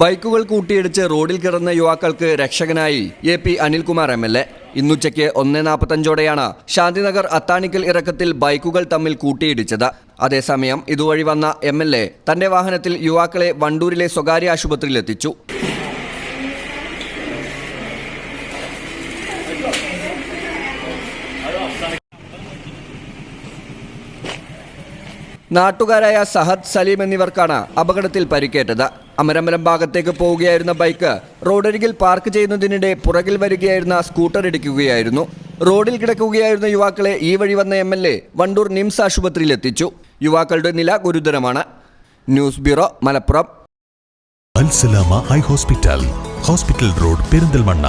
ബൈക്കുകൾ കൂട്ടിയിടിച്ച് റോഡിൽ കിടന്ന യുവാക്കൾക്ക് രക്ഷകനായി A P Anilkumar M L A. ഇന്നുച്ചയ്ക്ക് ഒന്ന് നാൽപ്പത്തഞ്ചോടെയാണ് ശാന്തിനഗർ അത്താണിക്കൽ ഇറക്കത്തിൽ ബൈക്കുകൾ തമ്മിൽ കൂട്ടിയിടിച്ചത്. അതേസമയം ഇതുവഴി വന്ന എം എൽ എ തന്റെ വാഹനത്തിൽ യുവാക്കളെ വണ്ടൂരിലെ സ്വകാര്യ ആശുപത്രിയിലെത്തിച്ചു. നാട്ടുകാരായ സഹദ് സലീം എന്നിവർക്കാണ് അപകടത്തിൽ പരിക്കേറ്റത്. അമരമ്പലം ഭാഗത്തേക്ക് പോവുകയായിരുന്ന ബൈക്ക് റോഡരികിൽ പാർക്ക് ചെയ്യുന്നതിനിടെ പുറകിൽ വരികയായിരുന്ന സ്കൂട്ടർ ഇടിക്കുകയായിരുന്നു. റോഡിൽ കിടക്കുകയായിരുന്ന യുവാക്കളെ ഈ വഴി വന്ന M L A Wandoor NIMS ആശുപത്രിയിൽ എത്തിച്ചു. യുവാക്കളുടെ നില ഗുരുതരമാണ്. News bureau Malappuram. Hospital. Hospital road Perinthalmanna.